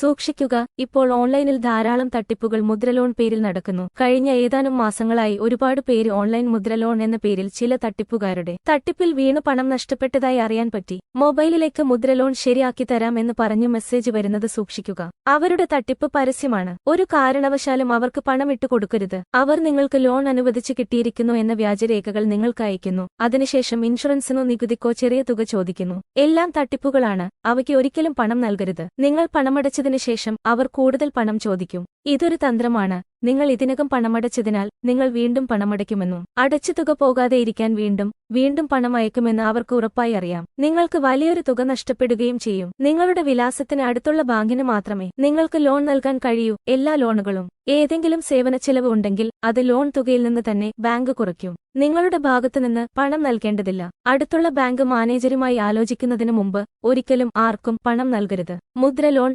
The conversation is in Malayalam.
സൂക്ഷിക്കുക. ഇപ്പോൾ ഓൺലൈനിൽ ധാരാളം തട്ടിപ്പുകൾ മുദ്രലോൺ പേരിൽ നടക്കുന്നു. കഴിഞ്ഞ ഏതാനും മാസങ്ങളായി ഒരുപാട് പേര് ഓൺലൈൻ മുദ്രലോൺ എന്ന പേരിൽ ചില തട്ടിപ്പുകാരുടെ തട്ടിപ്പിൽ വീണു പണം നഷ്ടപ്പെട്ടതായി അറിയാൻ പറ്റി. മൊബൈലിലേക്ക് മുദ്രലോൺ ശരിയാക്കി തരാം എന്ന് പറഞ്ഞു മെസ്സേജ് വരുന്നത് സൂക്ഷിക്കുക. അവരുടെ തട്ടിപ്പ് പരസ്യമാണ്. ഒരു കാരണവശാലും അവർക്ക് പണം ഇട്ടു കൊടുക്കരുത്. അവർ നിങ്ങൾക്ക് ലോൺ അനുവദിച്ച് കിട്ടിയിരിക്കുന്നു എന്ന വ്യാജരേഖകൾ നിങ്ങൾക്ക് അയക്കുന്നു അതിനുശേഷം ഇൻഷുറൻസിനോ നികുതിക്കോ ചെറിയ തുക ചോദിക്കുന്നു. എല്ലാം തട്ടിപ്പുകളാണ്. അവയ്ക്ക് ഒരിക്കലും പണം നൽകരുത്. നിങ്ങൾ പണമടച്ചതിനു ശേഷം അവർ കൂടുതൽ പണം ചോദിക്കും. ഇതൊരു തന്ത്രമാണ്. നിങ്ങൾ ഇതിനകം പണമടച്ചതിനാൽ നിങ്ങൾ വീണ്ടും പണമടയ്ക്കുമെന്നും അടച്ചു തുക പോകാതെ ഇരിക്കാൻ വീണ്ടും വീണ്ടും പണം അയക്കുമെന്ന് അവർക്ക് ഉറപ്പായി അറിയാം. നിങ്ങൾക്ക് വലിയൊരു തുക നഷ്ടപ്പെടുകയും ചെയ്യും. നിങ്ങളുടെ വിലാസത്തിന് അടുത്തുള്ള ബാങ്കിന് മാത്രമേ നിങ്ങൾക്ക് ലോൺ നൽകാൻ കഴിയൂ. എല്ലാ ലോണുകളും ഏതെങ്കിലും സേവന ചെലവ് ഉണ്ടെങ്കിൽ അത് ലോൺ തുകയിൽ നിന്ന് തന്നെ ബാങ്ക് കുറയ്ക്കും. നിങ്ങളുടെ ഭാഗത്തുനിന്ന് പണം നൽകേണ്ടതില്ല. അടുത്തുള്ള ബാങ്ക് മാനേജരുമായി ആലോചിക്കുന്നതിന് മുമ്പ് ഒരിക്കലും ആർക്കും പണം നൽകരുത്. മുദ്ര ലോൺ